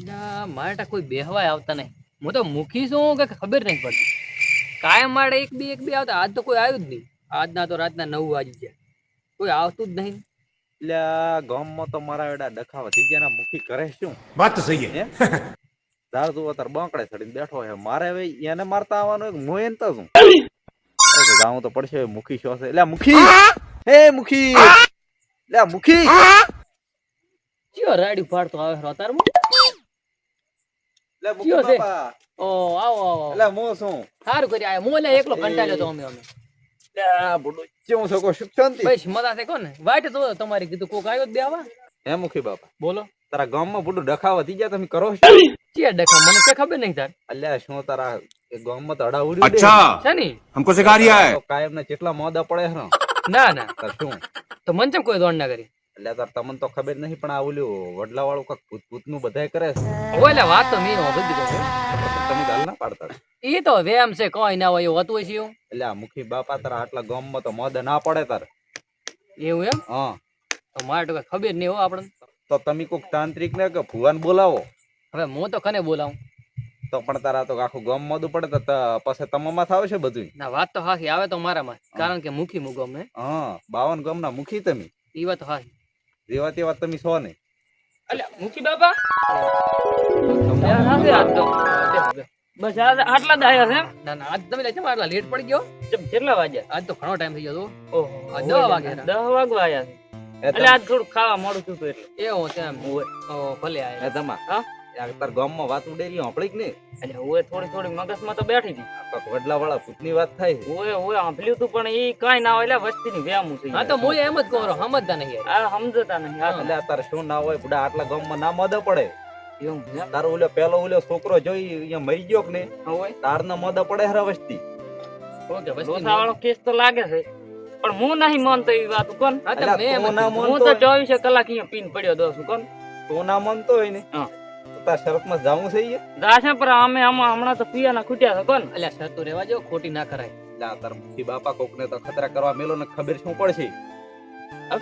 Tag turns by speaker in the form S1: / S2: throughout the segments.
S1: ના મારા કોઈ બેહવાય આવતા નહીં. હું તો મૂકી છું કે ખબર નહીં પડતી. કાયમ મારે એક બી એક બી આવતા. આજ તો કોઈ આવ્યું જ નહીં. આજના તો રાતના નવ વાગી ગયા. કોઈ આવતું જ નહીં.
S2: એટલે ગામમાં તો મારા એડા દખાવા થઈ ગયા મુખી કરે શું?
S3: વાત સહી
S2: હે. તાર તું અત્યારે બાંકડે ચડીને બેઠો છે મારે હવે એને મારતા આવવાનું એક હું તો શું? જાઉં તો પડશે મુખી શું છે એટલે મુખી! હે મુખી! એટલે મુખી!
S1: ચિયો રાડી પાડતો આવે રોતારમાં લે મુકુ
S2: દેવા હે મુખી બાપા.
S1: બોલો.
S2: તારા ગામમાં બડો ડખાવા થઈ ગયા તમે કરો છો?
S1: કે મને કે ખબર નહીં તાર.
S2: અલ્યા શું તારા ગામમાં તો અડા કાયમ ને? કેટલા મોદા પડે ના
S1: ના.
S2: તો
S1: તો મન કેમ કોઈ દોડ ના કરી?
S2: એટલે તાર તમને તો ખબર નહીં પણ આ ઓલું વડલા વાળું કાક ભૂત ભૂતનું બધાય કરે છે.
S1: ઓ એટલે વાત તો મેં બધી કહું
S2: તમે ગાલ ના પાડતા.
S1: એ તો વેમ છે કોઈ ના હોય હોતું હોય છે
S2: એટલે આ મુખી બાપા તારા આટલા ગામમાં તો મોદા ના પડે તાર.
S1: એવું એમ?
S2: હા.
S1: તો મારે તો ખબર નહીં હો આપણે
S2: તો તમે કોક તાંત્રિક ને કે ભુવાન બોલાવો.
S1: હવે હું તો કને બોલાવું?
S2: તો પણ તારા તો આખું ગમ મોદું પડે તો પછી તમામાં થાવ છે બધું
S1: ના વાત તો હાથી આવે તો મારામાં કારણ કે મુખી મુ ગમે
S2: હા. બાવન ગમ ના મુખી તમે.
S1: એ વાત હાથી
S2: જેવા તેવા તમે છો ને.
S1: અલ્યા મુખી બાપા.
S4: બસ આટલા જ આયા છે
S1: ના ના આજ તમે લે છે આટલા લેટ પડી ગયો.
S4: કેટલા વાગ્યા?
S1: આજ તો ઘણો ટાઈમ થઈ ગયો
S4: ઓહો
S1: આજ દહ વાગ્યા
S4: દહ વાગવા આયા છે. એટલે આજ થોડું ખાવા મોડું થયું એટલે.
S1: એવો છે એમ. ઓ ભલે આયા.
S2: તમા
S4: હા?
S2: તાર ગામમાં વાત ઉડેરી કે નહીં?
S4: એટલે ઓએ થોડી થોડી મગજમાં તો બેઠી હતી.
S2: આ વડલા વાળા ભૂતની વાત થાય
S4: ઓએ ઓએ સાંભળ્યું હતું પણ એ કાંઈ ના હોય એટલે વસ્તીની વ્યામું છે
S1: હા તો હું એમ જ કહું સમજતા નહીં
S4: આ સમજતા નહીં.
S2: એટલે આ શું ના હોય બુડા આટલા ગામમાં ના મોદા પડે? તારો ઓલો પેલો ઓલો છોકરો જોઈ અહીંયા મરી ગયો કે તાર ના મોદા પડે હરા વસ્તી.
S1: ઓકે
S4: ડોસાવાળો કેસ તો લાગે છે. પણ હું નહીં માનતો એ વાત કોણ?
S1: હા તો મેં એમ જ
S2: તું ના
S1: કીધું.
S4: હું તો ચોવીસે કલાક અહીંયા પીન પડ્યો દોસ્ત છું કોણ?
S2: તું ના માનતો હોય ને?
S4: હા.
S2: તો તાર શરતમાં જાવું છે ઈ?
S4: દાશે પર અમે આમાં હમણાં તો પિયાના ખૂટ્યા છે કોણ?
S1: અલ્યા શરતું રહેવા જો ખોટી ના કરાય.
S2: લા તાર મુખી બાપા કોક ને તો ખતરા કરવા મેલો ને ખબર શું પડશે?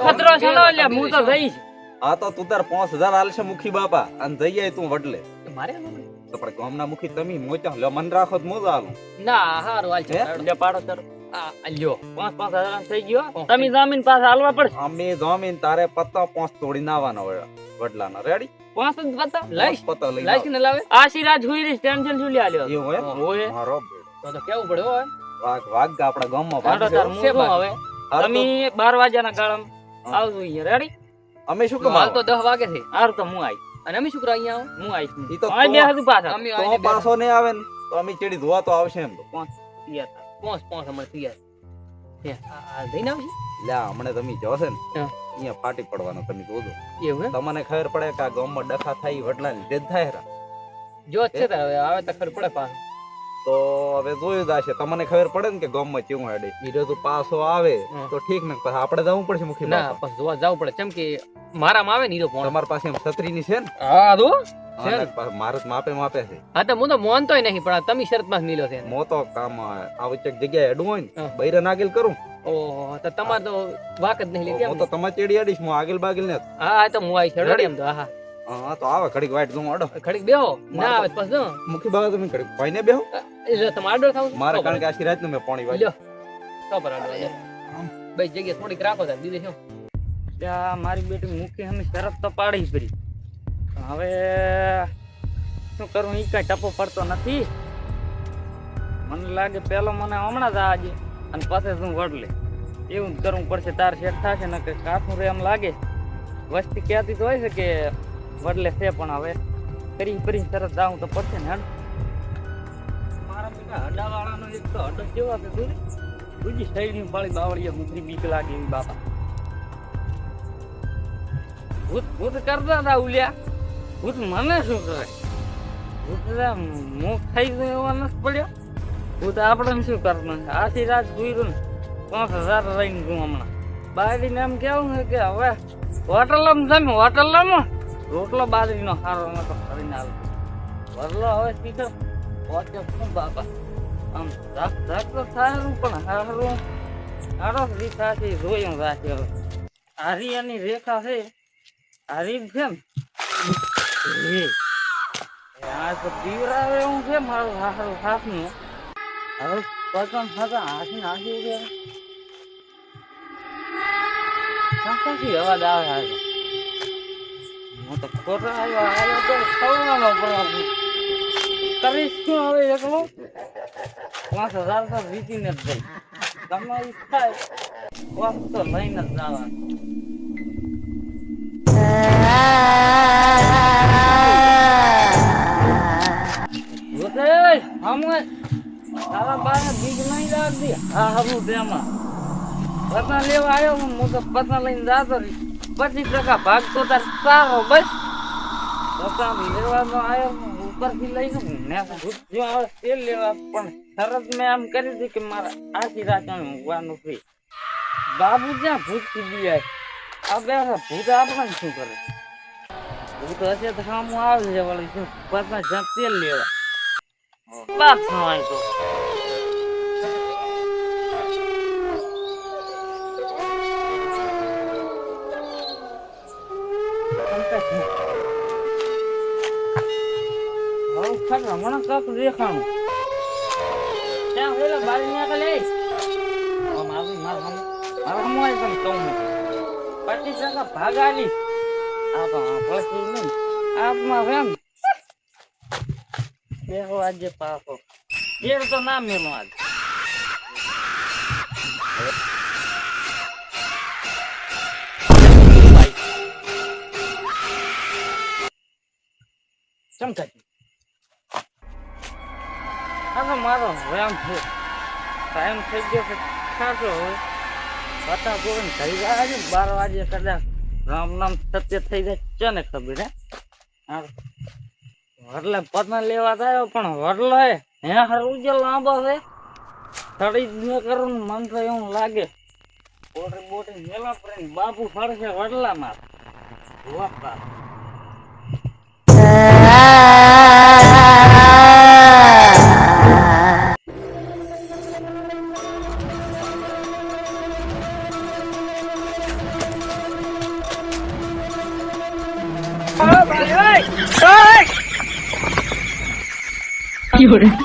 S4: ખતરો છે લો અલ્યા હું તો જઈશ.
S2: હા તો તું તાર 5000 આલશે મુખી બાપા અને જઈ આય તું વડલે.
S1: મારે
S2: તો પણ ગામના મુખી તમે મોચા લો મન રાખો તો મોજ આલું.
S1: ના હારું હાલ છે
S4: લે પાડો તાર.
S1: આ આ
S4: પાંચ પાંચ હજાર થઈ ગયો. તમે જામીન પાસે હાલવા પડશે.
S2: અમે જમીન તારે પત્તા પાંચ તોડીને નાવાનો વડલાના. રેડી
S4: પાંચ જ બતા
S1: લાઈશ
S2: લઈ.
S1: લાઈશ કે લાવે.
S4: આશીર્વાદ હુઈ રહી ટેન્શન શું લ્યા લ્યો?
S2: એવું એમ?
S4: ઓય
S2: મારો
S1: તો તો કેવું પડે હો
S2: વાઘ વાઘ આપડા ગામમાં
S4: હાડો
S2: વાઘ છે.
S4: હું
S1: છે
S4: શું
S1: બાકી.
S4: હવે તમે બાર વાગ્યાના ગાળામાં આવજો અહીંયા રેડી
S2: અમે શું
S1: હાલ તો
S2: કમાવા
S1: દસ વાગે છે.
S4: હારું તો હું આવીશ.
S1: અને અમે શું અહીંયા
S4: હું આવીશ.
S2: ઈ તો
S4: અહીં બે હતું પાછા.
S1: અમે
S2: તો પાછો નહીં આવે ને. તો અમે ચડી ધોવા તો આવશે એમ તો.
S4: તૈયાર. પોસ
S1: પોંચ પોંચ અમારે આ- આ લઈને આવશે
S2: લે હમણે તમે જોશે ને અહીંયા ફાટી પડવાનો તમે જોજો.
S1: એવું
S2: તમને ખબર પડે કે આ ગામમાં ડખા થાય વડલા લીધે જ થાય રા.
S1: જો છે તારે હવે આવે તો ખબર પડે પાછું.
S2: તો હવે જોયું જશે તમને ખબર પડે ને કે ગામમાં કેવું હેડે. બીજો તો પાસો આવે. તો ઠીક ને પછી આપણે જવું પડશે મુખી
S1: ના પછી જોવા જવું પડે. કેમ કે મારામાં આવે ને હીરો
S2: તમારી પાસે એમ છત્રીની છે ને?
S1: હા
S2: હા,
S1: છે ને?
S2: ને પાછું મારે તો માપે માપે છે.
S1: હા તો હું તો મોનતોય નહીં પણ તમે શરતમાં મિલો છે.
S2: મો તો કામ આવશ્યક જગ્યાએ હેડવું હોય ને. બૈરે નાગેલ કરું.
S1: ઓહો તો તમારે તો વાક જ નહીં લીધી
S2: હું તો તમારે ચેડી અડીશ હું આગેલ બાગેલ ને
S1: હા તો હું આવીશ હેડો એમ તો હા
S2: હા. તો આવે ઘડીક વાઈટ જોઉં અડો.
S1: ખડીક બેહો ના આવે પછી
S2: મુખી બાબા તમે ઘડીક ભાઈને બેહો.
S1: એટલે તમારે આડો થાવ
S2: મારે કારણ કે આશી રાતનું મેં પાણી વાળી.
S1: લ્યો તો પર આડો લ્યો. થોડીક રાખો તાર દીદી શું?
S4: મારી બેટી મૂકી અમે શરત તો પાડી પડી હવે શું કરું? એ કઈ ટપો પડતો નથી. મને લાગે પેલો મને હમણાં જ આજે અને પાસે શું વડલે એવું કરવું પડશે, તાર શેઠ થશે, ને કે કાઠું રે એમ લાગે. વસ્તી ક્યાંથી તો હોય છે કે વડલે છે પણ હવે. કરી કરી તરત જાઉં તો પડશે ને, હડ. મારા બેટા હડાવાળાનો એક તો હડ કેવા છે દૂરી બીજી શૈલી પાળી બાવળીએ મુકરી બીક લાગે એવી બાપા. ભૂત ભૂત કરતા હતા ઉલ્યા. ભૂત મને શું કરે? મુખ થઈ ગયો એવા નથી પડ્યો. તો આપણે શું કરવાનું આશી રાત જોયું ને, પાંચ હજાર લઈને ગયું હમણાં. બાજરીને એમ કેવું છે કે હવે હોટલમાં તમે હોટલમાં રોટલો બાજરીનો સારો નતો કરીને આવ્યો વરલો હવે સ્પીકર પહોંચે શું બાપા? આમ ધાક તો સારું પણ હારું. હારો રીસાથી જોયું રાખે હવે. હારી એની રેખા છે. હારી છે ને. આ તો દીવરાવે એવું છે, મારું હારું હવે પતંગ થતા હાથી નાખી ક્યાંથી અવાજ આવે હારે હું તો ખોટા આવ્યો શું હવે એકલો? પાંચ હજાર તો વીતીને જ જઈ તમારી થાય. વાત તો લઈને જવાનું. તારા બાને બીજ નહીં લાગતી. હા હરું તેમાં પતંગ લેવા આવ્યો હું તો પતંગ લઈને જાતો પચીસ ટકા ભાગ તો તાર સારો બસ. પતંગ લેવાનો આવ્યો ઉપરથી લઈને ને ભૂત આવે લેવા તરત મેં એમ કરી હતી કે મારે આખી રાત અહીં ઊંઘવાનું છે. બાબુ જ્યાં ભૂત કીધી આ બે ભૂત આપણને શું કરે? ભૂત હશે તો સામું આવે છે જ્યાં તેલ લેવા. બાપ તો હવે ખરા મને કક દેખાણું. ત્યાં પેલા બારી નીકળે આમ આવી માર હમ. મારા હમવાય તને કહું પચીસ ટકા ભાગ આલી આ તો આ પછી નહીં. આપમાં વેમ બેહો આજે પાકો. એર તો ના મેલો આજ. ચમકાજી મારો વ્યાયામ છે. ટાઈમ થઈ ગયો છે. ખાસો હવે. પતા ગોવિંદ ઘરી ગયા છે. બાર વાગે કદાચ રામ નામ સત્ય થઈ જાય. છે ને ખબર, હે? હા. વડલે લેવા થયો પણ વરલો હે હરું જે લાંબો છે. સડી જ ન કરું મન તો એવું લાગે. બોટરી બોટરી મેલા પડે બાપુ ફરશે વડલામાં. વાહ બાપ you